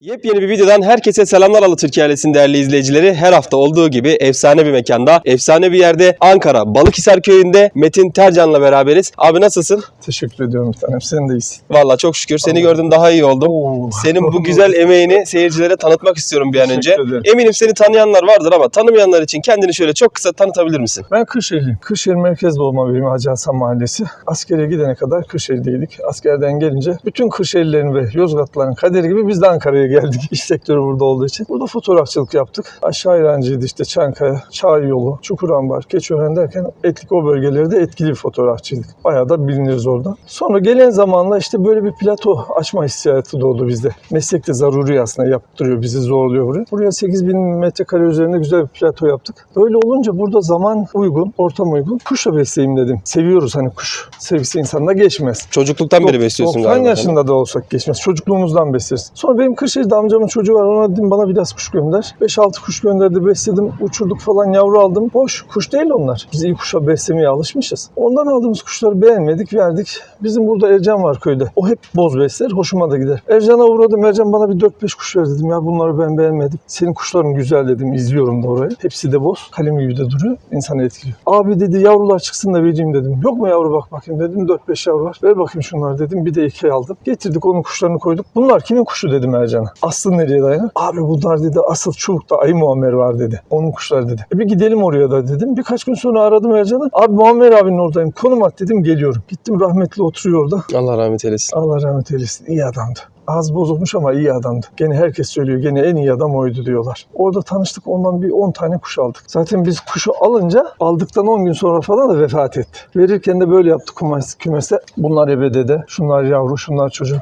Yepyeni bir videodan herkese selamlar Alı Türkiye ailesinin değerli izleyicileri. Her hafta olduğu gibi efsane bir mekanda, efsane bir yerde Ankara Balıkhisar köyünde Metin Tercan'la beraberiz. Abi nasılsın? Teşekkür ediyorum tanem. Sen de iyisin. Vallahi çok şükür seni gördüm daha iyi oldum. Oo. Senin bu güzel emeğini seyircilere tanıtmak istiyorum bir an önce. Ederim. Eminim seni tanıyanlar vardır ama tanımayanlar için kendini şöyle çok kısa tanıtabilir misin? Ben Kırşehirliyim. Kırşehir Merkez Doğma Birimi Hacı Hasan Mahallesi. Askere gidene kadar Kırşehir'deydik. Askerden gelince bütün Kırşehirlilerin ve Yozgatlıların kaderi gibi biz de Ankara'ya geldik. İş sektörü burada olduğu için. Burada fotoğrafçılık yaptık. Aşağı İrancı'ydı işte Çankaya, Çağ Yolu, Çukurambar, Keçiören derken etlik o bölgelerde etkili bir fotoğrafçıydık. Bayağı da biliniriz orada. Sonra gelen zamanla işte böyle bir plato açma hissiyatı doğdu bizde. Meslek de zaruri aslında yaptırıyor bizi zorluyor buraya. Buraya 8000 metrekare üzerinde güzel bir plato yaptık. Böyle olunca burada zaman uygun, ortam uygun. Kuşla besleyeyim dedim. Seviyoruz hani kuş sevgisi insanda geçmez. Çocukluktan beri besliyorsun 90 galiba. yaşında da olsak geçmez. Çocukluğumuzdan besleriz. Sonra benim Kırşehir'de amcamın çocuğu var. Ona dedim bana biraz kuş gönder. 5-6 kuş gönderdi besledim. Uçurduk falan yavru aldım. Boş kuş değil onlar. Biz iyi kuşa beslemeye alışmışız. Ondan aldığımız kuşları beğenmedik verdik. Bizim burada Ercan var köyde. O hep boz besler. Hoşuma da gider. Ercan'a uğradım. Ercan bana bir 4-5 kuş ver dedim. Ya bunları ben beğenmedim. Senin kuşların güzel dedim. İzliyorum da orayı. Hepsi de boz. Kalem gibi de duruyor. İnsanı etkiliyor. Abi dedi yavrular çıksın da vereyim dedim. Yok mu yavru bak bakayım dedim. 4-5 yavru var. Ver bakayım şunları dedim. Bir de iki aldım. Getirdik onun kuşlarını koyduk. Bunlar kimin kuşu dedim Ercan'a. Aslı nereye dayanır? Abi bunlar dedi asıl çubukta ayı Muammer var dedi. Onun kuşları dedi. E bir gidelim oraya da dedim. Birkaç gün sonra aradım Ercan'ı. Abi Muammer abinin oradayım. Konum at dedim geliyorum. Gittim rahmetli oturuyor orada. Allah rahmet eylesin. Allah rahmet eylesin. İyi adamdı. Az bozulmuş ama iyi adamdı. Gene herkes söylüyor. Gene en iyi adam oydu diyorlar. Orada tanıştık. Ondan bir 10 tane kuş aldık. Zaten biz kuşu alınca aldıktan 10 gün sonra falan da vefat etti. Verirken de böyle yaptık kümese. Bunlar ebedede. Şunlar yavru, şunlar çocuğu.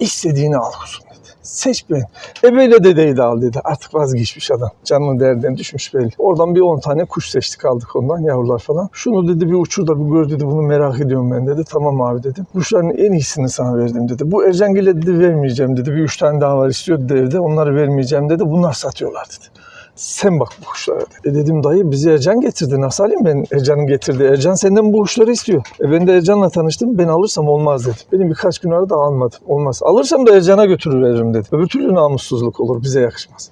İstediğini al kuzum dedi. Seç ben. Ebeyle dedeyi de al dedi. Artık vazgeçmiş adam. Canının derdinden düşmüş belli. Oradan bir 10 tane kuş seçtik aldık ondan yavrular falan. Şunu dedi bir uçur da bir gör dedi bunu merak ediyorum ben dedi. Tamam abi dedim. Kuşların en iyisini sana verdim dedi. Bu Ercangil'e dedi vermeyeceğim dedi. Bir üç tane daha var istiyor dedi evde. Onları vermeyeceğim dedi. Bunlar satıyorlar dedi. Sen bak bu kuşlara. E dedim dayı bizi Ercan getirdi. Nasıl alayım ben Ercan'ın getirdi. Ercan senden bu kuşları istiyor. E ben de Ercan'la tanıştım. Ben alırsam olmaz dedi. Benim birkaç gün aradı almadım. Olmaz. Alırsam da Ercan'a götürür veririm dedi. Öbür türlü namussuzluk olur. Bize yakışmaz.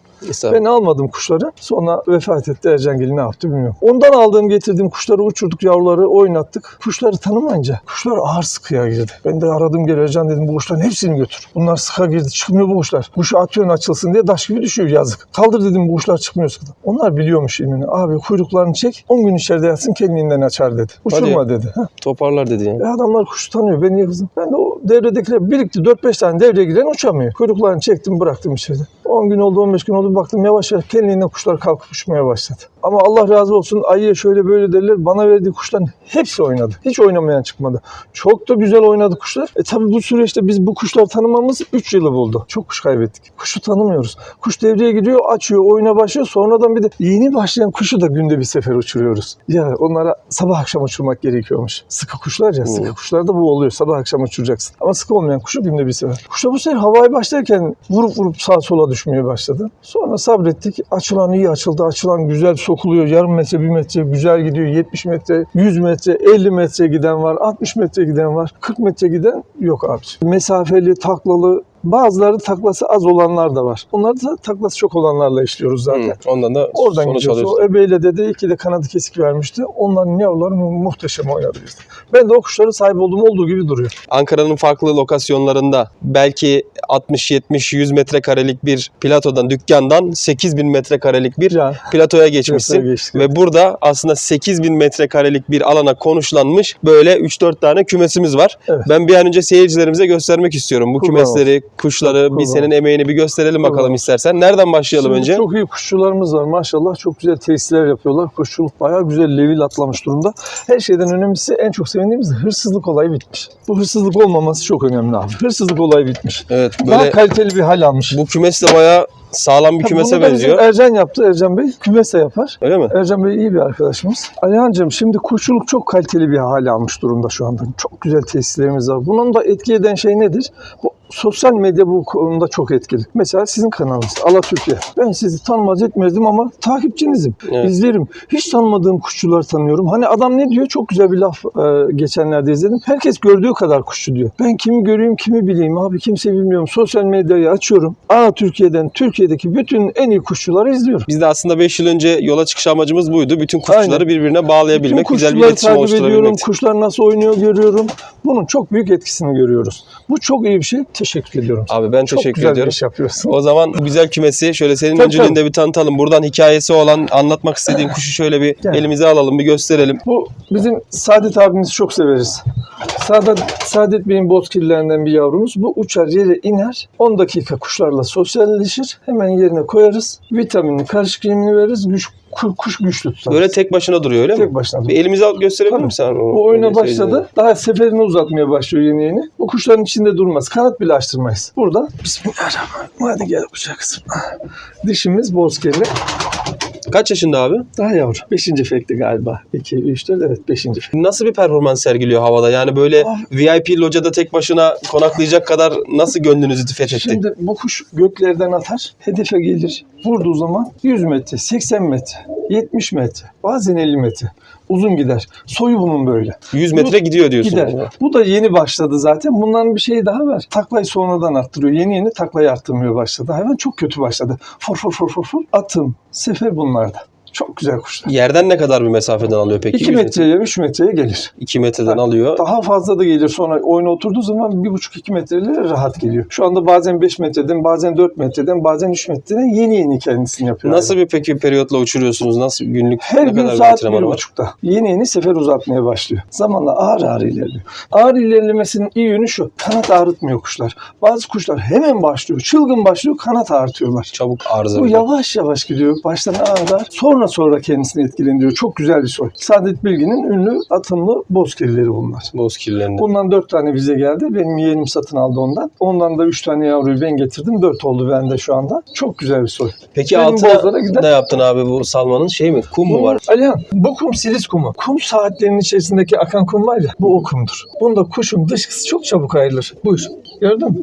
Ben almadım kuşları. Sonra vefat etti. Ercangil ne yaptı bilmiyorum. Ondan aldığım getirdiğim kuşları uçurduk yavruları oynattık. Kuşları tanımayınca kuşlar ağır sıkıya girdi. Ben de aradım geri Ercan dedim bu kuşların hepsini götür. Bunlar sıka girdi çıkmıyor bu kuşlar. Kuşu atıyorsun açılsın diye taş gibi düşüyor yazık. Kaldır dedim bu kuşlar çıkmıyor sıkıdan. Onlar biliyormuş ilmini. Abi kuyruklarını çek 10 gün içeride yatsın kendinden açar dedi. Uçurma dedi. Heh. Toparlar dedi yani. E adamlar kuşu tanıyor. Ben niye kızım? Ben de o devredekiler birikti. 4-5 tane devreye giren uçamıyor. Kuyruklarını çektim bıraktım içeride. 10 gün oldu 15 gün oldu baktım yavaş yavaş kendiliğinden kuşlar kalkıp uçmaya başladı. Ama Allah razı olsun ayıya şöyle böyle derler. Bana verdiği kuşların hepsi oynadı. Hiç oynamayan çıkmadı. Çok da güzel oynadı kuşlar. E tabi bu süreçte biz bu kuşları tanımamız 3 yılı buldu. Çok kuş kaybettik. Kuşu tanımıyoruz. Kuş devreye gidiyor, açıyor, oyuna başlıyor. Sonradan bir de yeni başlayan kuşu da günde bir sefer uçuruyoruz. Ya onlara sabah akşam uçurmak gerekiyormuş. Sıkı kuşlar ya, sıkı kuşlarda bu oluyor. Sabah akşam uçuracaksın. Ama sıkı olmayan kuşu günde bir sefer. Kuşlar bu sefer havaya başlarken vurup vurup sağa sola düşmeye başladı. Sonra sabrettik. Açılan iyi açıldı. Açılan güzel sokuluyor. Yarım metre, bir metre güzel gidiyor. 70 metre, 100 metre, 50 metre giden var. 60 metre giden var. 40 metre giden yok abi. Mesafeli, taklalı, Bazıları taklası az olanlar da var. Onları da taklası çok olanlarla işliyoruz zaten. Hı, Ondan da Oradan sonuç gidiyoruz. alıyorsun. O ebeyle dede iki de kanadı kesik vermişti. Onların yavruları mu- muhteşem oynadı bizde. Ben de o kuşların sahip olduğum olduğu gibi duruyor. Ankara'nın farklı lokasyonlarında belki 60-70-100 metrekarelik bir platodan, dükkandan 8000 metrekarelik bir Ya, platoya geçmişsin. geçtik. Ve burada aslında 8000 metrekarelik bir alana konuşlanmış böyle 3-4 tane kümesimiz var. Evet. Ben bir an önce seyircilerimize göstermek istiyorum. Bu Kurban kümesleri, kuşları, bir senin emeğini bir gösterelim bakalım istersen. Nereden başlayalım Şimdi önce? Çok iyi kuşçularımız var maşallah. Çok güzel tesisler yapıyorlar. Kuşçuluk bayağı güzel levil atlamış durumda. Her şeyden önemlisi en çok sevindiğimiz de hırsızlık olayı bitmiş. Bu hırsızlık olmaması çok önemli abi. Hırsızlık olayı bitmiş. Evet Daha böyle kaliteli bir hal almış. bu kümes de bayağı sağlam bir kümese benziyor. Ercan yaptı. Ercan Bey kümes de yapar. Öyle mi? Ercan Bey iyi bir arkadaşımız. Alihan'cığım şimdi kuşçuluk çok kaliteli bir hale almış durumda şu anda. Çok güzel tesislerimiz var. Bunun da etki eden şey nedir? Bu sosyal medya bu konuda çok etkili. Mesela sizin kanalınız Ala Türkiye. Ben sizi tanımaz etmezdim ama takipçinizim. Evet. İzlerim. Hiç tanımadığım kuşçuları tanıyorum. Hani adam ne diyor? Çok güzel bir laf e, geçenlerde izledim. Herkes gördüğü kadar kuşçu diyor. Ben kimi göreyim kimi bileyim abi kimse bilmiyorum. Sosyal medyayı açıyorum. Ala Türkiye'den Türkiye'deki bütün en iyi kuşçuları izliyorum. Biz de aslında 5 yıl önce yola çıkış amacımız buydu. Bütün kuşçuları Aynen. birbirine bağlayabilmek, Bütün güzel bir iletişim takip ediyorum. oluşturabilmek. Kuşlar nasıl oynuyor görüyorum. Bunun çok büyük etkisini görüyoruz. Bu çok iyi bir şey. Teşekkür ediyorum. Abi ben çok teşekkür güzel ediyorum. bir iş yapıyorsun. O zaman bu güzel kümesi şöyle senin Tabii, öncülüğünde bir tanıtalım. Buradan hikayesi olan, anlatmak istediğin kuşu şöyle bir Gel. elimize alalım, bir gösterelim. Bu bizim Saadet abimizi çok severiz. Saadet, Saadet Bey'in bozkirlilerinden bir yavrumuz. Bu uçar yere iner. 10 dakika kuşlarla sosyalleşir. Hemen yerine koyarız. Vitaminini, karışık yemini veririz. Güç, kuş güçlü tutar. Böyle tek başına duruyor öyle mi? tek başına. Bir elimize al gösterebilir Tabii. misin? Bu oyuna başladı. Daha seferini uzatmaya başlıyor yeni yeni. Bu kuşların içinde durmaz. Kanat bile açtırmayız. Burada Bismillahirrahmanirrahim. Hadi gel uçak kızım. Dişimiz bozkirli. Kaç yaşında abi? Daha yavru. Beşinci fekti galiba. 2, 3, 4 evet beşinci fekti. Nasıl bir performans sergiliyor havada? Yani böyle VIP locada tek başına konaklayacak kadar nasıl gönlünüzü fethetti? Şimdi bu kuş göklerden atar, hedefe gelir. Vurduğu zaman 100 metre, 80 metre, 70 metre, bazen 50 metre. Uzun gider. Soyu bunun böyle. 100 metre gidiyor diyorsun. Gider. Bu da yeni başladı zaten. Bunların bir şeyi daha var. Taklayı sonradan arttırıyor. Yeni yeni taklayı arttırmıyor başladı. Hayvan çok kötü başladı. For for for for for. Atım, sefer bunlarda. Çok güzel kuşlar. Yerden ne kadar bir mesafeden alıyor peki? 2 metreye, 3 metreye gelir. 2 metreden Ha, alıyor. Daha fazla da gelir sonra oyuna oturduğu zaman 1,5-2 metreyle rahat geliyor. Şu anda bazen 5 metreden, bazen 4 metreden, bazen 3 metreden yeni yeni kendisini yapıyor. Nasıl bir peki periyotla uçuruyorsunuz? Nasıl günlük Her ne gün kadar saat bir buçukta. Yeni yeni sefer uzatmaya başlıyor. Zamanla ağır ağır ilerliyor. Ağır ilerlemesinin iyi yönü şu. Kanat ağrıtmıyor kuşlar. Bazı kuşlar hemen başlıyor. Çılgın başlıyor. Kanat ağrıtıyorlar. Çabuk arıza. Bu yavaş yavaş gidiyor. Baştan ağır Sonra sonra kendisini etkilendiriyor. Çok güzel bir soy. Saadet Bilgin'in ünlü atımlı bozkirleri bunlar. Boz kirlerinde. Bundan dört tane bize geldi. Benim yeğenim satın aldı ondan. Ondan da üç tane yavruyu ben getirdim. Dört oldu bende şu anda. Çok güzel bir soy. Peki Benim altına gider. ne yaptın abi bu salmanın? Şey mi? Kum mu var? Alihan bu kum silis kumu. Kum saatlerinin içerisindeki akan kum var ya bu o kumdur. Bunda kuşun dışkısı çok çabuk ayrılır. Buyur. Gördün mü?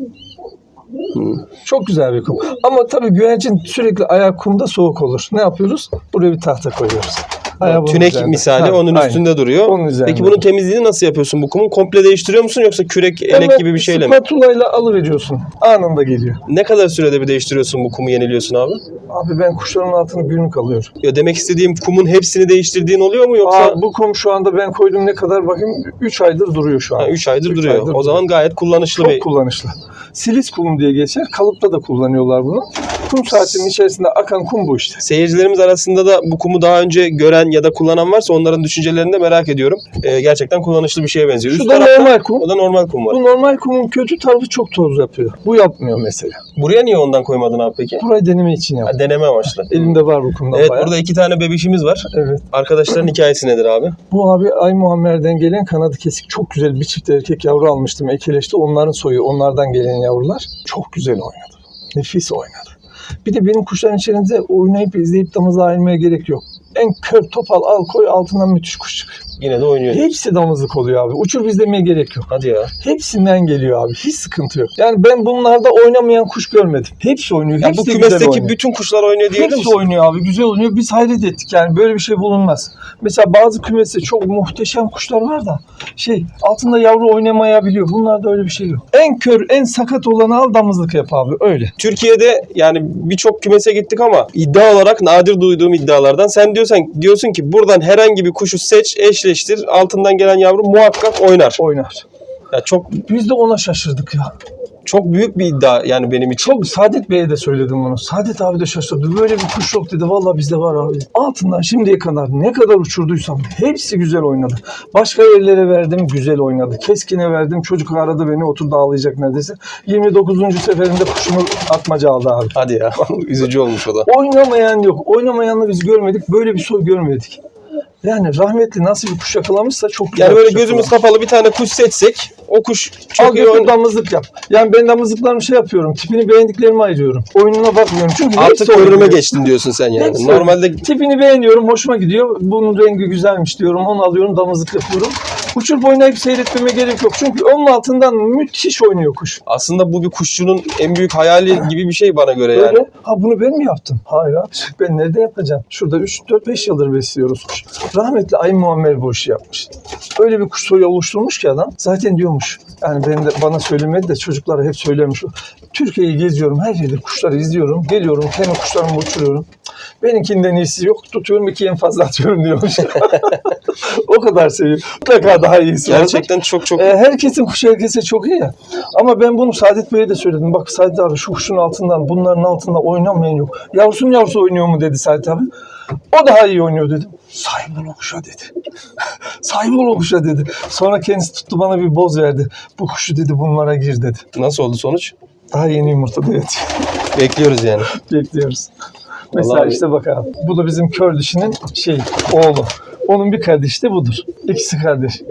Çok güzel bir kum. Ama tabii güvercin sürekli ayağı kumda soğuk olur. Ne yapıyoruz? Buraya bir tahta koyuyoruz. Ayağı Tünek üzerinde. misali Ha, onun aynen. üstünde duruyor. Onun üzerinde. Peki bunun temizliğini nasıl yapıyorsun? Bu kumu komple değiştiriyor musun yoksa kürek, elek Hemen gibi bir şeyle mi? Spatula ile alıveriyorsun. Anında geliyor. Ne kadar sürede bir değiştiriyorsun bu kumu yeniliyorsun abi? Abi ben kuşların altını günlük alıyorum. Ya demek istediğim kumun hepsini değiştirdiğin oluyor mu yoksa Aa, bu kum şu anda ben koydum ne kadar bakayım 3 aydır duruyor şu an. 3 aydır Üç duruyor. aydır o zaman gayet kullanışlı Çok bir kullanışlı. Silis kum diye geçer. Kalıpta da kullanıyorlar bunu. Kum saatinin içerisinde akan kum bu işte. Seyircilerimiz arasında da bu kumu daha önce gören ya da kullanan varsa onların düşüncelerini de merak ediyorum. Ee, gerçekten kullanışlı bir şeye benziyor. Şu Üst da tarafta normal kum. o da normal kum var. Bu normal kumun kötü tarafı çok toz yapıyor. Bu yapmıyor mesela. Buraya niye ondan koymadın abi peki? Burayı deneme için yaptım. Ha, deneme amaçlı. Elimde var bu kumdan Evet bayağı. burada iki tane bebişimiz var. Evet. Arkadaşların hikayesi nedir abi? Bu abi Ay Muammer'den gelen kanadı kesik çok güzel bir çift erkek yavru almıştım. Ekeleşti. Onların soyu, onlardan gelen yavrular çok güzel oynadı. Nefis oynadı. Bir de benim kuşların içerisinde oynayıp izleyip damızlığa ayrılmaya gerek yok. En kör topal al koy altından müthiş kuş çıkıyor. Yine de oynuyor. Hepsi damızlık oluyor abi. Uçur izlemeye gerek yok. Hadi ya. Hepsinden geliyor abi. Hiç sıkıntı yok. Yani ben bunlarda oynamayan kuş görmedim. Hepsi oynuyor. ya Hepsi bu kümesteki oynuyor. bütün kuşlar oynuyor diyebilir Hepsi misin? oynuyor abi. Güzel oynuyor. Biz hayret ettik yani. Böyle bir şey bulunmaz. Mesela bazı kümeste çok muhteşem kuşlar var da şey altında yavru oynamayabiliyor. Bunlarda öyle bir şey yok. En kör, en sakat olanı al damızlık yap abi. Öyle. Türkiye'de yani birçok kümese gittik ama iddia olarak nadir duyduğum iddialardan sen diyorsan diyorsun ki buradan herhangi bir kuşu seç, eşleştir. Altından gelen yavru muhakkak oynar. Oynar. Ya çok Biz de ona şaşırdık ya. çok büyük bir iddia yani benim için. Çok Saadet Bey'e de söyledim bunu. Saadet abi de şaşırdı. Böyle bir kuş yok dedi. Vallahi bizde var abi. Altından şimdiye kadar ne kadar uçurduysam hepsi güzel oynadı. Başka yerlere verdim güzel oynadı. Keskine verdim. Çocuk aradı beni oturdu ağlayacak neredeyse. 29. seferinde kuşumu atmaca aldı abi. Hadi ya. Üzücü olmuş o da. Oynamayan yok. Oynamayanla biz görmedik. Böyle bir soy görmedik. Yani rahmetli nasıl bir kuş yakalamışsa çok güzel Yani böyle kuş gözümüz yakalamış. kapalı bir tane kuş seçsek o kuş Al çok iyi götür oynar. damızlık yap. Yani ben damızlıklarımı şey yapıyorum. Tipini beğendiklerimi ayırıyorum. Oyununa bakmıyorum. Çünkü Artık hepsi oynuyor. geçtin diyorsun sen yani. Hepsi Normalde Tipini beğeniyorum, hoşuma gidiyor. Bunun rengi güzelmiş diyorum, onu alıyorum, damızlık yapıyorum. Uçurup oynayıp seyretmeme gerek yok. Çünkü onun altından müthiş oynuyor kuş. Aslında bu bir kuşçunun en büyük hayali gibi bir şey bana göre yani. Öyle. Ha bunu ben mi yaptım? Hayır abi. Ben nerede yapacağım? Şurada 3-4-5 yıldır besliyoruz kuş. Rahmetli Ay Muammer bu işi yapmış. Öyle bir kuş soyu oluşturmuş ki adam. Zaten diyormuş. Yani ben de bana söylemedi de çocuklara hep söylemiş. Türkiye'yi geziyorum. Her yerde kuşları izliyorum. Geliyorum. Kendi kuşlarımı uçuruyorum. Benimkinden iyisi yok. Tutuyorum iki en fazla atıyorum diyormuş. o kadar seviyorum. Mutlaka daha iyisi vardır. Gerçekten çok çok E, herkesin kuşu herkese çok iyi ya. Ama ben bunu Saadet Bey'e de söyledim. Bak Saadet abi şu kuşun altından bunların altında oynamayan yok. Yavrusun yavrusu oynuyor mu dedi Saadet abi. O daha iyi oynuyor dedim. Sahip ol kuşa dedi. Sahip ol kuşa dedi. Sonra kendisi tuttu bana bir boz verdi. Bu kuşu dedi bunlara gir dedi. nasıl oldu sonuç? Daha yeni yumurtada yatıyor. Bekliyoruz yani. Bekliyoruz. Mesela Vallahi- işte bak abi. Bu da bizim kör dişinin şey oğlu. Onun bir kardeşi de budur. İkisi kardeş.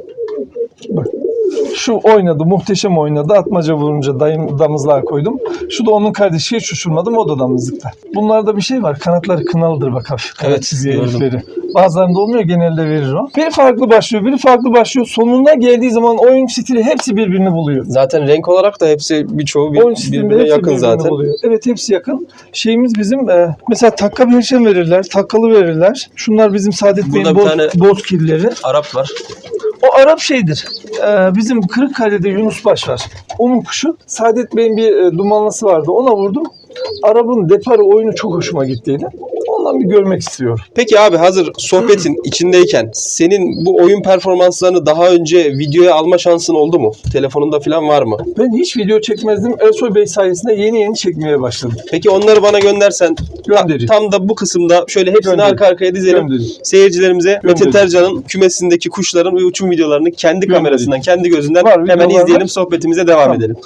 Şu oynadı, muhteşem oynadı. Atmaca vurunca dayım damızlığa koydum. Şu da onun kardeşi hiç uçurmadım, o da damızlıkta. Bunlarda bir şey var, kanatları kınalıdır bak hafif. Kanat Evet, gördüm. herifleri. Bazılarında olmuyor, genelde verir o. Biri farklı başlıyor, biri farklı başlıyor. Sonuna geldiği zaman oyun stili hepsi birbirini buluyor. Zaten renk olarak da hepsi birçoğu bir, Oyun birbirine hepsi yakın birbirini zaten. buluyor. Evet hepsi yakın. Şeyimiz bizim e, mesela takka perşem verirler, takkalı verirler. Şunlar bizim Saadet Bey'in bir boz, tane- bozkirleri. Arap var. O Arap şeydir. E, bizim Kırıkkale'de Yunus Baş var. Onun kuşu. Saadet Bey'in bir e, dumanlısı vardı. Ona vurdum. Arap'ın deparı oyunu çok hoşuma gittiydi. Ondan bir görmek istiyorum. Peki abi hazır sohbetin içindeyken senin bu oyun performanslarını daha önce videoya alma şansın oldu mu? Telefonunda falan var mı? Ben hiç video çekmezdim. Ersoy Bey sayesinde yeni yeni çekmeye başladım. Peki onları bana göndersen ta- Göndereyim. tam da bu kısımda şöyle hepsini Göndereyim. arka arkaya dizelim. Göndereyim. Seyircilerimize Metin Göndereyim. Tercan'ın kümesindeki kuşların ve uçum videolarını kendi Göndereyim. kamerasından, kendi gözünden Var, hemen videolar izleyelim, var. sohbetimize devam Tamam. edelim.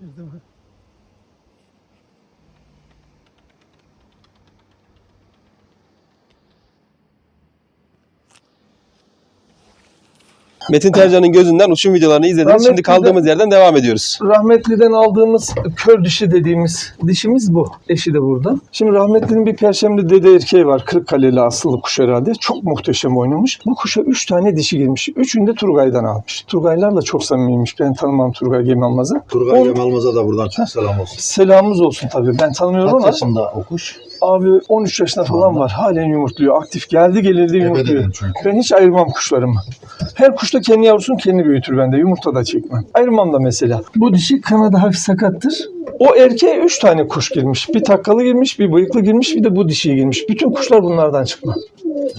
Perdão. Metin Tercan'ın gözünden uçum videolarını izlediniz. Rahmetli Şimdi kaldığımız yerden devam ediyoruz. Rahmetliden aldığımız kör dişi dediğimiz dişimiz bu. Eşi de burada. Şimdi rahmetlinin bir perşemli dede erkeği var. Kırıkkale'li asıllı kuş herhalde. Çok muhteşem oynamış. Bu kuşa 3 tane dişi girmiş. Üçünü de Turgay'dan almış. Turgaylar da çok samimiymiş. Ben tanımam Turgay Gemalmaz'ı. Turgay On- Gemalmaz'a da buradan çok selam olsun. Selamımız olsun tabii. Ben tanımıyorum Kaç ama yaşında o kuş? Abi 13 yaşında falan var. Halen yumurtluyor. Aktif geldi gelirdi yumurtluyor. Çünkü. Ben hiç ayırmam kuşlarımı. Her kuş da kendi yavrusunu kendi büyütür bende. Yumurta da çekmem. Ayırmam da mesela. Bu dişi kanadı hafif sakattır. O erkeğe 3 tane kuş girmiş. Bir takkalı girmiş, bir bıyıklı girmiş, bir de bu dişiye girmiş. Bütün kuşlar bunlardan çıkma.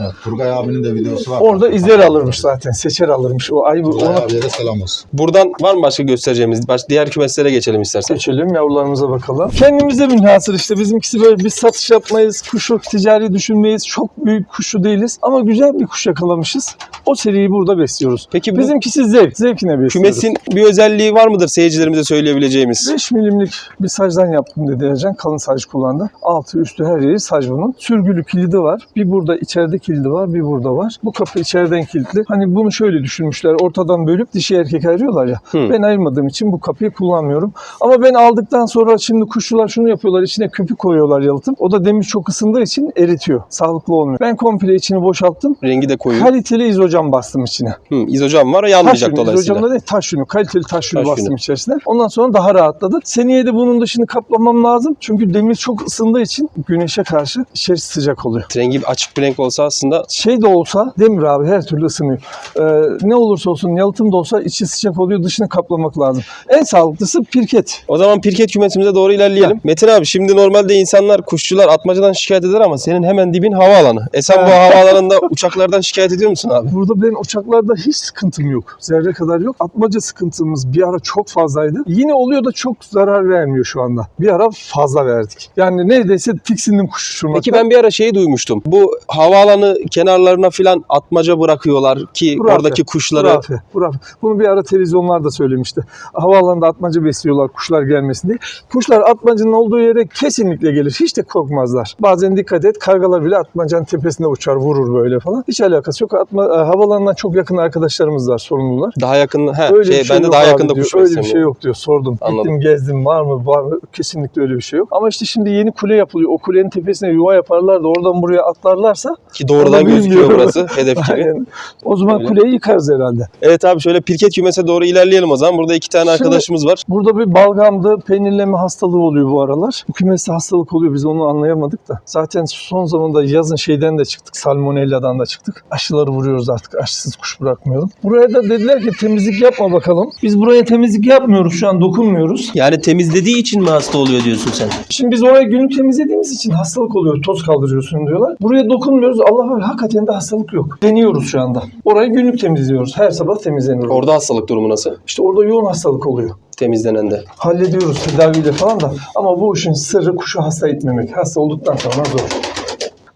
Evet, Turgay abinin de videosu var. Orada izler alırmış zaten. Seçer alırmış. O ayı Turgay ona abiye de selam olsun. Buradan var mı başka göstereceğimiz? Baş, diğer kümeslere geçelim istersen. Seçelim yavrularımıza bakalım. Kendimize münhasır işte bizimkisi böyle biz satış yapmayız, kuşu ticari düşünmeyiz. Çok büyük kuşu değiliz ama güzel bir kuş yakalamışız. O seriyi burada besliyoruz. Peki bu Bizimkisi zevk, zevkine besliyoruz. kümesin bir özelliği var mıdır seyircilerimize söyleyebileceğimiz? 5 milimlik Bir sacdan yaptım dedi Ercan. Kalın saç kullandı. Altı üstü her yeri saç bunun. Sürgülü kilidi var. Bir burada içeride kilidi var. Bir burada var. Bu kapı içeriden kilitli. Hani bunu şöyle düşünmüşler. Ortadan bölüp dişi erkek ayırıyorlar ya. Hı. Ben ayırmadığım için bu kapıyı kullanmıyorum. Ama ben aldıktan sonra şimdi kuşçular şunu yapıyorlar. içine köpük koyuyorlar yalıtım. O da demir çok ısındığı için eritiyor. Sağlıklı olmuyor. Ben komple içini boşalttım. Rengi de koyu. Kaliteli izocam bastım içine. Hı, izocam var Taş yanmayacak yünü, dolayısıyla. izocamda değil taş yünü. Kaliteli taş yünü Taş bastım yünü. içerisine. Ondan sonra daha rahatladı. Seneye de bunun dışını kaplamam lazım. Çünkü demir çok ısındığı için güneşe karşı içerisi sıcak oluyor. Rengi açık bir renk olsa aslında Şey de olsa demir abi her türlü ısınıyor. Ee, ne olursa olsun yalıtım da olsa içi sıcak oluyor dışını kaplamak lazım. En sağlıklısı pirket. O zaman pirket kümesimize doğru ilerleyelim. Metin abi şimdi normalde insanlar kuşçular atmacadan şikayet eder ama senin hemen dibin havaalanı. E sen bu havaalanında uçaklardan şikayet ediyor musun abi? Burada benim uçaklarda hiç sıkıntım yok. Zerre kadar yok. Atmaca sıkıntımız bir ara çok fazlaydı. Yine oluyor da çok zarar vermiyor şu anda. Bir ara fazla verdik. Yani neredeyse tiksindim kuş uçurmaktan. Peki ben bir ara şeyi duymuştum. Bu havaalanı kenarlarına filan atmaca bırakıyorlar ki Hurafe. oradaki kuşları Hurafe, hurafe. Bunu bir ara televizyonlar da söylemişti. Havaalanında atmaca besliyorlar kuşlar gelmesin diye. Kuşlar atmacanın olduğu yere kesinlikle gelir. Hiç de korkmazlar. Bazen dikkat et kargalar bile atmacanın tepesinde uçar vurur böyle falan. Hiç alakası yok. Atma, e, havaalanından çok yakın arkadaşlarımız var sorumlular. daha yakın he, Öyle şey, şey ben de daha abi yakında diyor. kuş Öyle bir şey yok diyor. Sordum. Anladım. Gittim gezdim var mı var mı? Kesinlikle öyle bir şey yok. Ama işte şimdi yeni kule yapılıyor. O kulenin tepesine yuva yaparlar da oradan buraya atlarlarsa Ki doğrudan gözüküyor burası hedef gibi. aynen. o zaman Öyle. kuleyi yıkarız herhalde. Evet abi şöyle pirket kümese doğru ilerleyelim o zaman. Burada iki tane Şimdi- arkadaşımız var. Burada bir balgamdı, peynirleme hastalığı oluyor bu aralar. Bu kümeste hastalık oluyor biz onu anlayamadık da. Zaten son zamanda yazın şeyden de çıktık, salmonella'dan da çıktık. Aşıları vuruyoruz artık, aşısız kuş bırakmıyorum. Buraya da dediler ki temizlik yapma bakalım. Biz buraya temizlik yapmıyoruz şu an, dokunmuyoruz. Yani temizlediği için mi hasta oluyor diyorsun sen? Şimdi biz oraya günlük temizlediğimiz için hastalık oluyor, toz kaldırıyorsun diyorlar. Buraya dokunmuyoruz, Allah var hakikaten de hastalık yok. Deniyoruz şu anda. Orayı günlük temizliyoruz, her sabah temizleniyor. Orada hastalık durumu nasıl? İşte orada yoğun hastalık oluyor. Temizlenen de. hallediyoruz tedaviyle falan da ama bu işin sırrı kuşu hasta etmemek. Hasta olduktan sonra zor.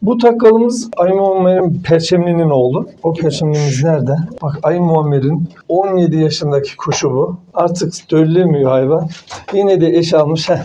Bu takkalımız Ayı Muammer'in Perçemli'nin oğlu. O Perçemli'miz nerede? Bak Ayı Muammer'in 17 yaşındaki kuşu bu. Artık döllemiyor hayvan. Yine de eş almış. Heh.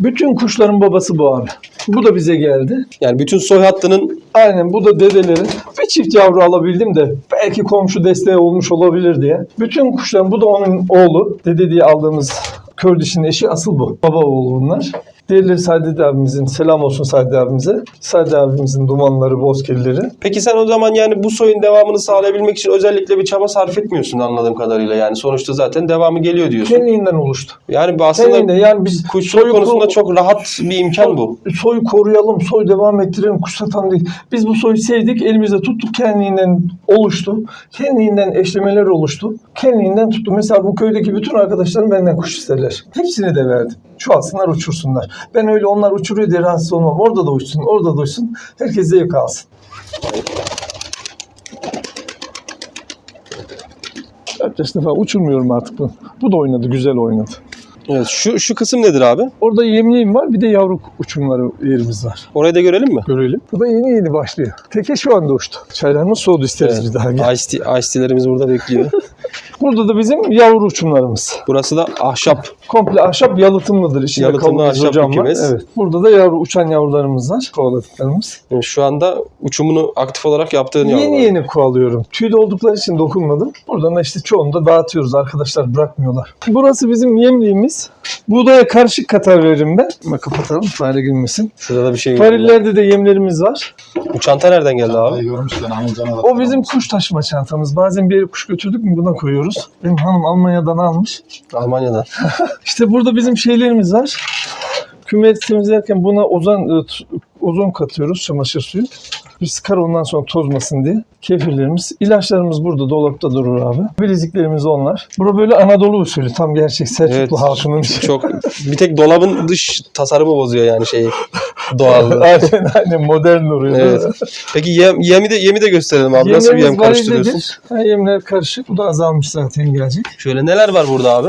Bütün kuşların babası bu abi. Bu da bize geldi. Yani bütün soy hattının Aynen bu da dedelerin. Bir çift yavru alabildim de belki komşu desteği olmuş olabilir diye. Bütün kuşların bu da onun oğlu. Dede diye aldığımız kör dişinin eşi asıl bu. Baba oğlu bunlar. Diğerleri Saadet abimizin, selam olsun Saadet abimize. Saadet abimizin dumanları, bozkirleri. Peki sen o zaman yani bu soyun devamını sağlayabilmek için özellikle bir çaba sarf etmiyorsun anladığım kadarıyla. Yani sonuçta zaten devamı geliyor diyorsun. Kendiliğinden oluştu. Yani bu aslında Kendiliğinden yani biz kuşçuluk konusunda ko- çok rahat bir imkan bu. soyu koruyalım, soy devam ettirelim, kuş satan değil. Biz bu soyu sevdik, elimizde tuttuk, kendiliğinden oluştu. Kendiliğinden eşlemeler oluştu. Kendiliğinden tuttu. Mesela bu köydeki bütün arkadaşlarım benden kuş isterler. Hepsini de verdim. Çoğalsınlar, uçursunlar. Ben öyle onlar uçuruyor diye rahatsız olmam. Orada da uçsun, orada da uçsun. Herkes zevk alsın. Dört defa uçurmuyorum artık bunu. Bu da oynadı, güzel oynadı. Evet, şu şu kısım nedir abi? Orada yemliğim var, bir de yavru uçumları yerimiz var. Orayı da görelim mi? Görelim. Bu da yeni yeni başlıyor. Teke şu anda uçtu. Çaylarımız soğudu isteriz Evet. bir daha. Gel. Ice ice burada bekliyor. Burada da bizim yavru uçumlarımız. Burası da ahşap. Komple ahşap yalıtımlıdır. İçinde Yalıtımlı ahşap hocam var. Evet. Burada da yavru uçan yavrularımız var. Kovaladıklarımız. Yani şu anda uçumunu aktif olarak yaptığın Yeni yavrular. yeni kovalıyorum. Tüyde oldukları için dokunmadım. Buradan da işte çoğunu da dağıtıyoruz. Arkadaşlar bırakmıyorlar. Burası bizim yemliğimiz. Buğdaya karışık katar veririm ben. Ama kapatalım fare girmesin. Şurada da bir şey Farillerde de yemlerimiz var. Bu çanta nereden geldi abi? Da O bizim kuş taşıma çantamız. Bazen bir yere kuş götürdük mü buna koyuyoruz. Benim hanım Almanya'dan almış. Almanya'dan. İşte burada bizim şeylerimiz var. Kümes temizlerken buna ozon e, ozon katıyoruz çamaşır suyu. Bir sıkar ondan sonra tozmasın diye. Kefirlerimiz, ilaçlarımız burada dolapta durur abi. Bileziklerimiz onlar. Bura böyle Anadolu usulü tam gerçek Selçuklu Evet. halkının. Çok bir tek dolabın dış tasarımı bozuyor yani şeyi. Doğallığı. aynen aynen modern duruyor. Evet. Peki yem, yemi de yemi de gösterelim abi. Nasıl bir yem karıştırıyorsun? Ha, yemler karışık. Bu da azalmış zaten gelecek. Şöyle neler var burada abi?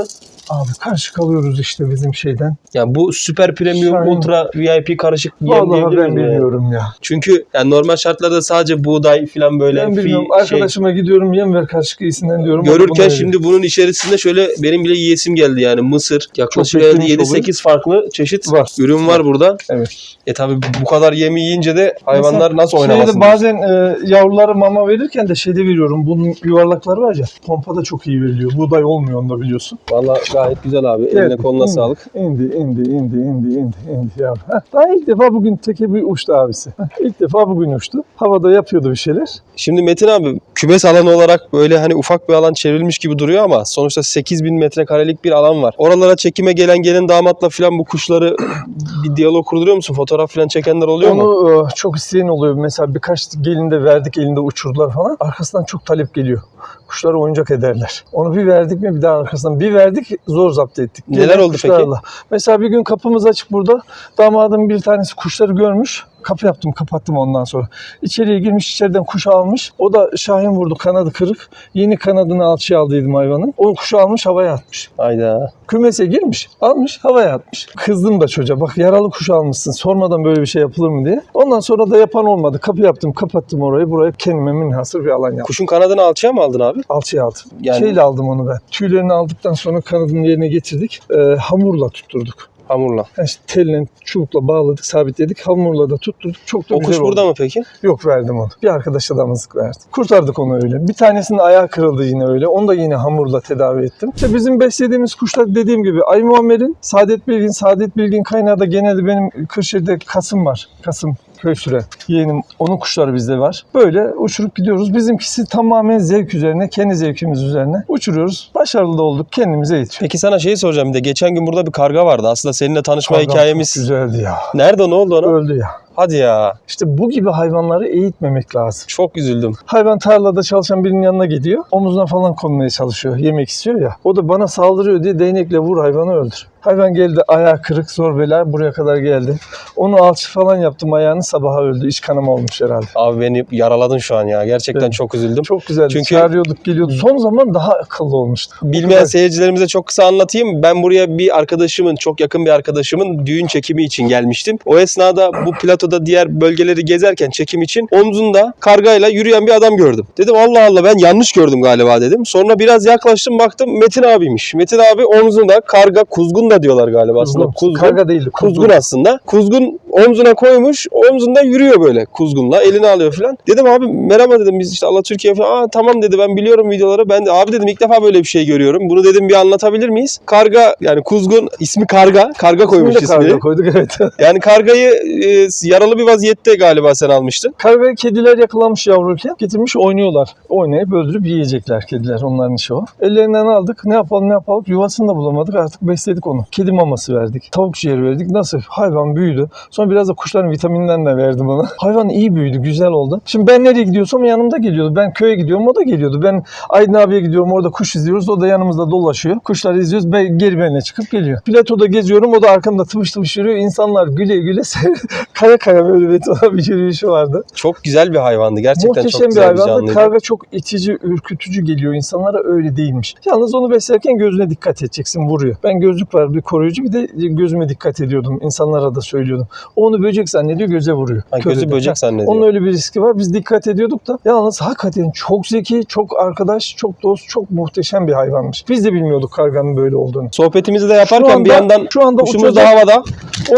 Abi karşı kalıyoruz işte bizim şeyden. Yani bu süper premium Şahin. ultra VIP karışık yem Vallahi diyebilir ben miyim bilmiyorum ya. Çünkü yani normal şartlarda sadece buğday falan böyle Ben fi- bilmiyorum. şey Arkadaşıma gidiyorum yem ver karşı iyisinden diyorum. O da buna Görürken veriyor. şimdi bunun içerisinde şöyle benim bile yiyesim geldi yani mısır yaklaşık Çok herhalde beklemiş 7-8 farklı çeşit Var. ürün var burada. Evet. E tabi bu kadar yemi yiyince de hayvanlar nasıl şeyde oynamasın? bazen e, yavrulara mama verirken de şeyde veriyorum. Bunun yuvarlakları var ya. Pompada çok iyi veriliyor. Buğday olmuyor onda biliyorsun. Valla gayet güzel abi. Eline Evet, koluna indi, sağlık. İndi, indi, indi, indi, indi, indi yavrum. Heh, daha ilk defa bugün teke bir uçtu abisi. Heh, ilk defa bugün uçtu. Havada yapıyordu bir şeyler. Şimdi Metin abi kümes alanı olarak böyle hani ufak bir alan çevrilmiş gibi duruyor ama sonuçta 8000 metrekarelik bir alan var. Oralara çekime gelen gelin damatla falan bu kuşları bir diyalog kurduruyor musun? Fotoğraf falan çekenler oluyor mu? Onu e, çok isteyen oluyor. Mesela birkaç gelinde verdik elinde uçurdular falan. Arkasından çok talep geliyor. Kuşları oyuncak ederler. Onu bir verdik mi bir daha arkasından bir verdik zor zapt ettik. Neler Gelen oldu peki? kuşlarla. Mesela bir gün kapımız açık burada. Damadım bir tanesi kuşları görmüş. Kapı yaptım kapattım ondan sonra. İçeriye girmiş içeriden kuş almış. O da Şahin vurdu kanadı kırık. Yeni kanadını alçıya aldıydım hayvanın. O kuşu almış havaya atmış. Hayda. Kümese girmiş, almış, havaya atmış. Kızdım da çocuğa bak yaralı kuş almışsın sormadan böyle bir şey yapılır mı diye. Ondan sonra da yapan olmadı. Kapı yaptım, kapattım orayı. Buraya kendime münhasır bir alan yaptım. Kuşun kanadını alçıya mı aldın abi? Alçıya aldım. Yani- Şeyle aldım onu ben. Tüylerini aldıktan sonra kanadının yerine getirdik. Ee, hamurla tutturduk. Hamurla. Yani işte telle, çubukla bağladık, sabitledik. Hamurla da tutturduk. Çok da O güzel kuş oldu. burada mı peki? Yok verdim onu. Bir arkadaşa damızlık verdim. Kurtardık onu öyle. Bir tanesinin ayağı kırıldı yine öyle. Onu da yine hamurla tedavi ettim. İşte bizim beslediğimiz kuşlar dediğim gibi Ay Muammer'in Saadet Bilgin, Saadet Bilgin kaynağı da genelde benim Kırşehir'de Kasım var. Kasım köy süre. Yeğenim onun kuşları bizde var. Böyle uçurup gidiyoruz. Bizimkisi tamamen zevk üzerine, kendi zevkimiz üzerine uçuruyoruz. Başarılı da olduk. Kendimize yetiyor. Peki sana şeyi soracağım bir de. Geçen gün burada bir karga vardı. Aslında seninle tanışma Kavram hikayemiz. çok güzeldi ya. Nerede ne oldu ona? Öldü ya. Hadi ya. İşte bu gibi hayvanları eğitmemek lazım. Çok üzüldüm. Hayvan tarlada çalışan birinin yanına gidiyor. Omuzuna falan konmaya çalışıyor. Yemek istiyor ya. O da bana saldırıyor diye değnekle vur hayvanı öldür. Hayvan geldi ayağı kırık zor bela buraya kadar geldi. Onu alçı falan yaptım ayağını sabaha öldü. İç kanama olmuş herhalde. Abi beni yaraladın şu an ya. Gerçekten Evet. çok üzüldüm. Çok güzeldi. Çünkü- Çağırıyorduk geliyordu. Son zaman daha akıllı olmuştu. Bilmeyen kadar- seyircilerimize çok kısa anlatayım. Ben buraya bir arkadaşımın, çok yakın bir arkadaşımın düğün çekimi için gelmiştim. O esnada bu platoda diğer bölgeleri gezerken çekim için omzunda kargayla yürüyen bir adam gördüm. Dedim Allah Allah ben yanlış gördüm galiba dedim. Sonra biraz yaklaştım baktım Metin abiymiş. Metin abi omzunda karga, kuzgun da diyorlar galiba aslında. Kuzgun. Kuzgun. Karga değildi. Kuzgun aslında. Kuzgun omzuna koymuş. Omzunda yürüyor böyle kuzgunla. Elini alıyor falan. Dedim abi merhaba dedim biz işte Allah Türkiye falan. Aa tamam dedi ben biliyorum videoları. Ben de abi dedim ilk defa böyle bir şey görüyorum. Bunu dedim bir anlatabilir miyiz? Karga yani kuzgun ismi karga. Karga koymuş İsmini karga koyduk evet. Yani kargayı e, yaralı bir vaziyette galiba sen almıştın. Karga kediler yakalamış yavruyken getirmiş oynuyorlar. Oynayıp öldürüp yiyecekler kediler. Onların işi o. Ellerinden aldık. Ne yapalım ne yapalım. Yuvasını da bulamadık. Artık besledik onu. Kedi maması verdik. Tavuk ciğeri verdik. Nasıl? Hayvan büyüdü. Sonra biraz da kuşların vitamininden de verdim ona. Hayvan iyi büyüdü. Güzel oldu. Şimdi ben nereye gidiyorsam yanımda geliyordu. Ben köye gidiyorum o da geliyordu. Ben Aydın abiye gidiyorum orada kuş izliyoruz. O da yanımızda dolaşıyor. Kuşları izliyoruz. Ben, geri benimle çıkıp geliyor. Platoda geziyorum. O da arkamda tıpış tıpış yürüyor. İnsanlar güle güle kaya kaya böyle betona bir yürüyüşü vardı. Çok güzel bir hayvandı. Gerçekten çok Muhteşem bir güzel bir hayvandı. canlıydı. Karga çok itici, ürkütücü geliyor insanlara öyle değilmiş. Yalnız onu beslerken gözüne dikkat edeceksin vuruyor. Ben gözlük var bir koruyucu bir de gözüme dikkat ediyordum. İnsanlara da söylüyordum. O onu böcek zannediyor göze vuruyor. Ha, gözü ediyor. böcek zannediyor. Onun öyle bir riski var. Biz dikkat ediyorduk da. Yalnız hakikaten çok zeki, çok arkadaş, çok dost, çok muhteşem bir hayvanmış. Biz de bilmiyorduk karganın böyle olduğunu. Sohbetimizi de yaparken Şu anda- bir yandan şu anda kuşumuz da havada.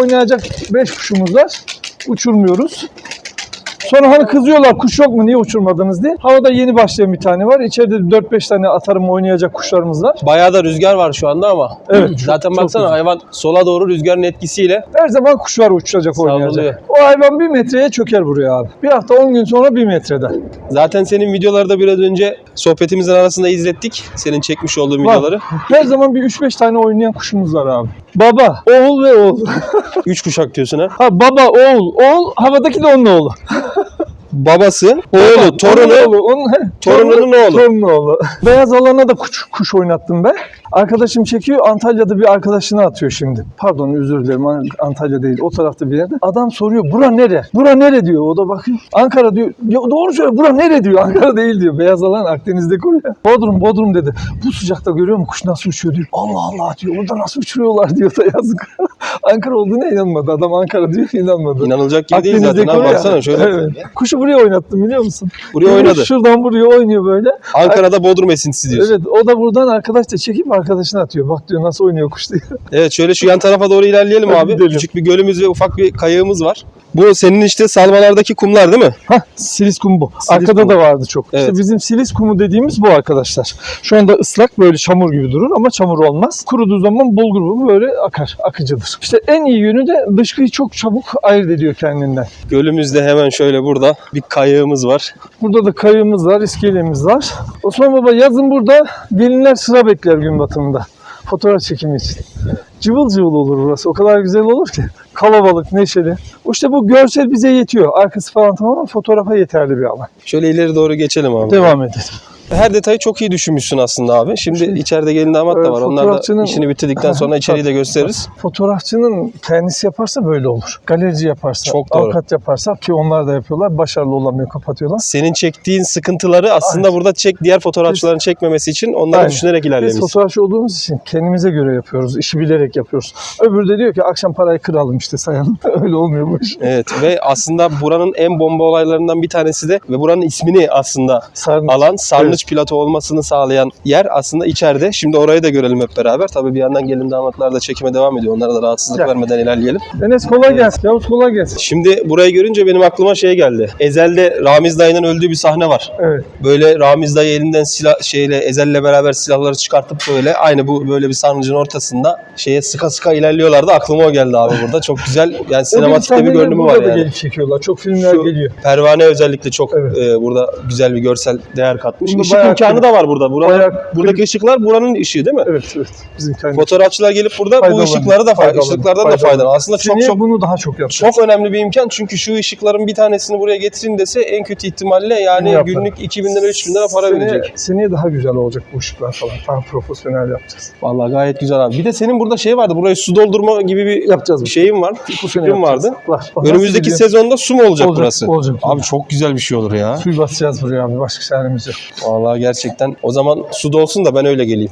Oynayacak 5 kuşumuz var. Uçurmuyoruz. Sonra hani kızıyorlar kuş yok mu niye uçurmadınız diye. Havada yeni başlayan bir tane var. İçeride 4-5 tane atarım oynayacak kuşlarımız var. Bayağı da rüzgar var şu anda ama. Evet, çok- Zaten çok baksana güzel. hayvan sola doğru rüzgarın etkisiyle Her zaman kuşlar uçacak oynayacak. Savruluyor. O hayvan bir metreye çöker buraya abi. Bir hafta 10 gün sonra bir metrede. Zaten senin videolarda biraz önce sohbetimizin arasında izlettik. Senin çekmiş olduğun Var. videoları. Her zaman bir 3-5 tane oynayan kuşumuz var abi. Baba, oğul ve oğul. Üç kuşak diyorsun ha. Ha baba, oğul. Oğul havadaki de onun oğlu. Babası, oğlu, torunu, oğlu. Torununun oğlu. Torunun oğlu. Beyaz alana da kuş, kuş oynattım ben. Arkadaşım çekiyor Antalya'da bir arkadaşına atıyor şimdi. Pardon özür dilerim An- Antalya değil o tarafta bir yerde. Adam soruyor bura nere? Bura nere diyor. O da bakıyor. Ankara diyor. Ya doğru söyle bura nere diyor. Ankara değil diyor. Beyaz alan Akdeniz'de kuruyor. Bodrum Bodrum dedi. Bu sıcakta görüyor musun kuş nasıl uçuyor diyor. Allah Allah diyor. Orada nasıl uçuruyorlar diyor da yazık. Ankara olduğuna inanmadı. Adam Ankara diyor inanmadı. İnanılacak gibi değil Akdeniz'de zaten. Ha, baksana şöyle. Evet. Kuşu buraya oynattım biliyor musun? Buraya oynadı. Şuradan buraya oynuyor böyle. Ankara'da Bodrum esintisi diyorsun. Evet o da buradan arkadaş da çekip arkadaşına atıyor. Bak diyor nasıl oynuyor kuş diyor. Evet şöyle şu yan tarafa doğru ilerleyelim abi. gidelim. Küçük bir gölümüz ve ufak bir kayığımız var. Bu senin işte salmalardaki kumlar değil mi? Hah silis kumu bu. Silis Arkada kumu. da vardı çok. Evet. İşte bizim silis kumu dediğimiz bu arkadaşlar. Şu anda ıslak böyle çamur gibi durur ama çamur olmaz. Kuruduğu zaman bulgur gibi böyle akar, akıcıdır. İşte en iyi yönü de dışkıyı çok çabuk ayırt ediyor kendinden. Gölümüzde hemen şöyle burada bir kayığımız var. Burada da kayığımız var, iskelemiz var. Osman Baba yazın burada gelinler sıra bekler gün batımında. Fotoğraf çekimi için. Cıvıl cıvıl olur burası. O kadar güzel olur ki. Kalabalık, neşeli. İşte bu görsel bize yetiyor. Arkası falan tamam ama fotoğrafa yeterli bir alan. Şöyle ileri doğru geçelim abi. Devam edelim. Her detayı çok iyi düşünmüşsün aslında abi. Şimdi Şey, içeride gelin damat da e, var. Onlar da işini bitirdikten sonra içeriği de gösteririz. Fotoğrafçının kendisi yaparsa böyle olur. Galerici yaparsa, Çok doğru. avukat yaparsa ki onlar da yapıyorlar. Başarılı olamıyor, kapatıyorlar. Senin çektiğin sıkıntıları aslında burada çek diğer fotoğrafçıların çekmemesi için onları Aynen. düşünerek Biz ilerlemişsin. fotoğrafçı olduğumuz için kendimize göre yapıyoruz. işi bilerek yapıyoruz. Öbürü de diyor ki akşam parayı kıralım işte sayalım. Öyle olmuyor bu iş. Evet ve aslında buranın en bomba olaylarından bir tanesi de ve buranın ismini aslında Sarnıç. alan Sarnıç Plato olmasını sağlayan yer aslında içeride. Şimdi orayı da görelim hep beraber. Tabii bir yandan gelin damatlar da çekime devam ediyor. Onlara da rahatsızlık Gel. vermeden ilerleyelim. Enes kolay gelsin. Yavuz kolay gelsin. Şimdi burayı görünce benim aklıma şey geldi. Ezel'de Ramiz dayının öldüğü bir sahne var. Evet. Böyle Ramiz dayı elinden silah şeyle Ezel'le beraber silahları çıkartıp böyle aynı bu böyle bir sarnıcın ortasında şeye sıka sıka ilerliyorlardı. Aklıma o geldi abi burada. Çok güzel yani sinematikte bir görünümü var yani. gelip çekiyorlar. Çok filmler Şu- geliyor. Pervane özellikle çok Evet. e, burada güzel bir görsel değer katmış. Bunda Işık bayağı imkanı da var burada. Burada bayağı buradaki ışıklar buranın ışığı değil mi? Evet evet. Bizim kendi. Fotoğrafçılar gelip burada bu Faydalanıyor. ışıkları da faydalı, ışıklardan da Faydalanıyor. faydalanıyor. Aslında çok Seneye çok bunu daha çok yapacağız. çok önemli bir imkan çünkü şu ışıkların bir tanesini buraya getirin dese en kötü ihtimalle yani günlük 2000 lira 3000 lira para seneye, verecek. seneye daha güzel olacak bu ışıklar falan. Daha profesyonel yapacağız. Vallahi gayet güzel abi. Bir de senin burada şey vardı. Buraya su doldurma gibi bir Yapacağız. bir şeyim var. Bu Fikrim vardı. Var. Önümüzdeki gidiyor? sezonda su mu olacak, olacak, burası? Olacak. Abi çok güzel bir şey olur ya. Suyu basacağız buraya abi. Başka çaremiz yok. Vallahi gerçekten. O zaman su da olsun da ben öyle geleyim.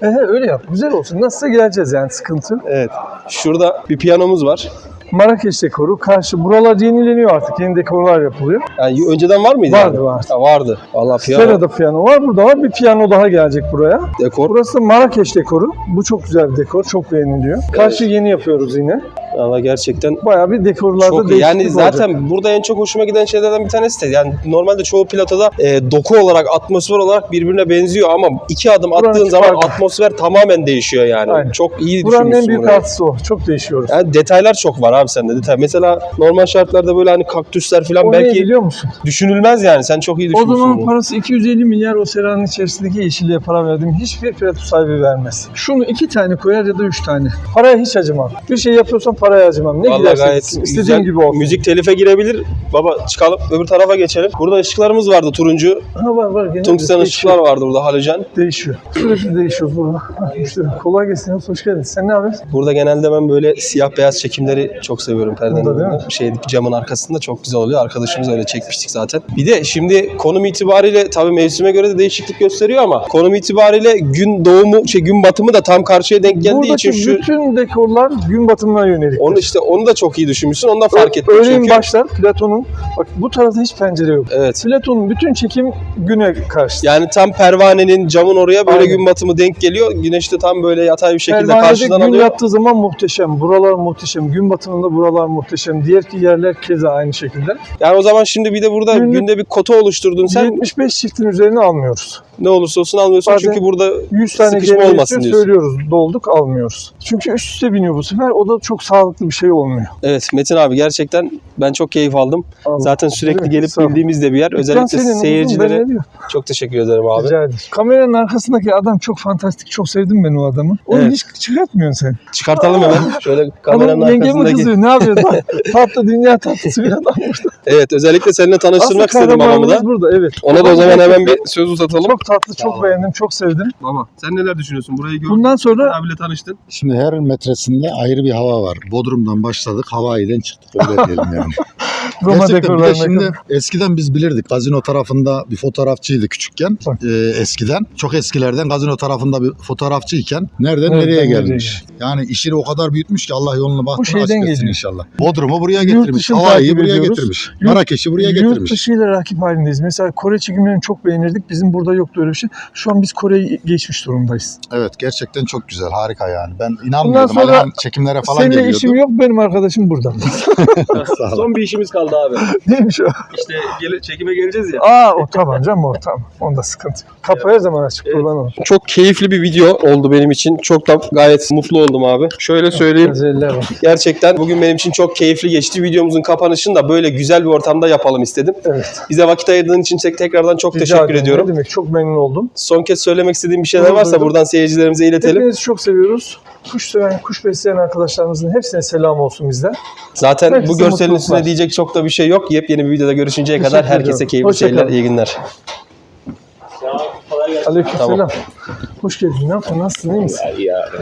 Öyle yap. Güzel olsun. Nasılsa geleceğiz yani sıkıntı. evet. Şurada bir piyanomuz var. Marrakeş dekoru. Karşı buralar yenileniyor artık. Yeni dekorlar yapılıyor. Yani önceden var mıydı? Vardı, yani? vardı. Ha, vardı. Vallahi piyano, Serada piyano var. Burada var. Bir piyano daha gelecek buraya. dekor. Burası Marrakeş dekoru. Bu çok güzel bir dekor. Çok beğeniliyor. Karşı yeni yapıyoruz yine. Vallahi gerçekten Bayağı bir dekorlarda çok değişiklik Yani olacak. zaten burada en çok hoşuma giden şeylerden bir tanesi de yani normalde çoğu platoda e, doku olarak, atmosfer olarak birbirine benziyor ama iki adım Buranın attığın zaman farkı. atmosfer tamamen değişiyor yani. Aynen. Çok iyi Buranın en büyük burayı. artısı o. Çok değişiyoruz. Yani detaylar çok var abi sende detay. Mesela normal şartlarda böyle hani kaktüsler falan o ne belki biliyor musun? düşünülmez yani. Sen çok iyi O düşünmüşsün. zaman bunu. parası 250 milyar o seranın içerisindeki yeşilliğe para verdim. Hiçbir plato sahibi vermez. Şunu iki tane koyar ya da üç tane. Paraya hiç acımam. Bir şey yapıyorsam paraya acımam. Ne Vallahi giderse gayet gitsin. İstediğim gibi olsun. Müzik telife girebilir. Baba çıkalım öbür tarafa geçelim. Burada ışıklarımız vardı turuncu. Ha, var var. Tungsten ışıklar vardı burada halojen. Değişiyor. Sürekli değişiyor burada. İşte kolay gelsin. Hoş geldin. Sen ne yapıyorsun? Burada genelde ben böyle siyah beyaz çekimleri çok seviyorum perdenin Burada önünde. Şey camın arkasında çok güzel oluyor. Arkadaşımız öyle çekmiştik zaten. Bir de şimdi konum itibariyle tabii mevsime göre de değişiklik gösteriyor ama konum itibariyle gün doğumu şey gün batımı da tam karşıya denk geldiği Buradaki için şu bütün dekorlar gün batımına yönelik. onu işte onu da çok iyi düşünmüşsün. Onu da fark ettim Öğleyin çünkü. başlar Platon'un. Bak bu tarafta hiç pencere yok. Evet. Platon'un bütün çekim güne karşı. Yani tam pervanenin camın oraya böyle Aynen. gün batımı denk geliyor. Güneş de tam böyle yatay bir şekilde Pervanede karşıdan gün alıyor. yattığı zaman muhteşem. Buralar muhteşem. Gün batımında buralar muhteşem. Diğer ki yerler keza aynı şekilde. Yani o zaman şimdi bir de burada Günlük- günde bir kota oluşturdun sen. 75 çiftin üzerine almıyoruz. Ne olursa olsun almıyorsun Bazen çünkü burada 100 tane Sıkışma olmasın diyorsun. söylüyoruz. Dolduk almıyoruz. Çünkü üst üste biniyor bu sefer. O da çok sağlıklı bir şey olmuyor. Evet Metin abi gerçekten ben çok keyif aldım. Allah. Zaten sürekli Evet, gelip bildiğimiz de bir yer. Özellikle senin, seyircilere çok teşekkür ederim abi. Rica ederim. Kameranın arkasındaki adam çok fantastik. Çok sevdim ben o adamı. Onu Evet. hiç çıkartmıyorsun sen. Çıkartalım hemen. Şöyle kameranın mi arkasındaki. Diyor ne yapıyor? Tat- Tatlı dünya tatlısı bir adam burada. Evet özellikle seninle tanıştırmak Aslında istedim babamı da. burada evet. Ona da o zaman hemen bir söz uzatalım. Çok tatlı, çok Tamam. beğendim, çok sevdim. Baba sen neler düşünüyorsun? Burayı gördün. Bundan sonra abiyle tanıştın. Şimdi her metresinde ayrı bir hava var. Bodrum'dan başladık, Hawaii'den çıktık öyle diyelim yani. Roma Gerçekten bir de dekorlarına şimdi eskiden biz bilirdik. Gazino tarafında bir fotoğrafçıydı küçükken. Bak. Ee, eskiden. Çok eskilerden gazino tarafında bir fotoğrafçıyken nereden Nereden nereye nereye gelmiş. Yani işini o kadar büyütmüş ki Allah yolunu bahtını şeyden açık etsin geliyor. inşallah. Bodrum'u buraya Yurt getirmiş. Hawaii'yi buraya ediyoruz. getirmiş. Yurt- Marrakeş'i buraya Yurt getirmiş. dışıyla rakip halindeyiz. Mesela Kore çekimlerini çok beğenirdik. Bizim burada yoktu öyle bir şey. Şu an biz Kore'yi geçmiş durumdayız. Evet gerçekten çok güzel. Harika yani. Ben inanmıyordum. sonra Alihan çekimlere falan Seninle geliyordu. işim yok, benim arkadaşım burada. Sağ ol. Son bir işimiz kaldı abi. Neymiş o? İşte gele- çekime geleceğiz ya. Aa o tamam canım o tamam. Onda sıkıntı yok. Kapı her zaman açık kurban olsun. Çok keyifli bir video oldu benim için. Çok da gayet mutlu oldum abi. Şöyle söyleyeyim. Güzeller var. Bugün benim için çok keyifli geçti. Videomuzun kapanışını da böyle güzel bir ortamda yapalım istedim. Evet. Bize vakit ayırdığın için tek- tekrardan çok Rica teşekkür ederim. ediyorum. Ne demek çok memnun oldum. Son kez söylemek istediğim bir şeyler varsa buradan seyircilerimize iletelim. Hepinizi çok seviyoruz. Kuş seven, kuş besleyen arkadaşlarımızın hepsine selam olsun bizden. Zaten Herkese bu görselin üstüne diyecek çok da bir şey yok. Yepyeni bir videoda görüşünceye kadar Teşekkür herkese ediyorum. keyifli Hoşça şeyler, kalın. iyi günler. Aleykümselam. Tamam. Hoş geldin. Ne yapıyorsun? Nasılsın? İyi misin? İyi abi.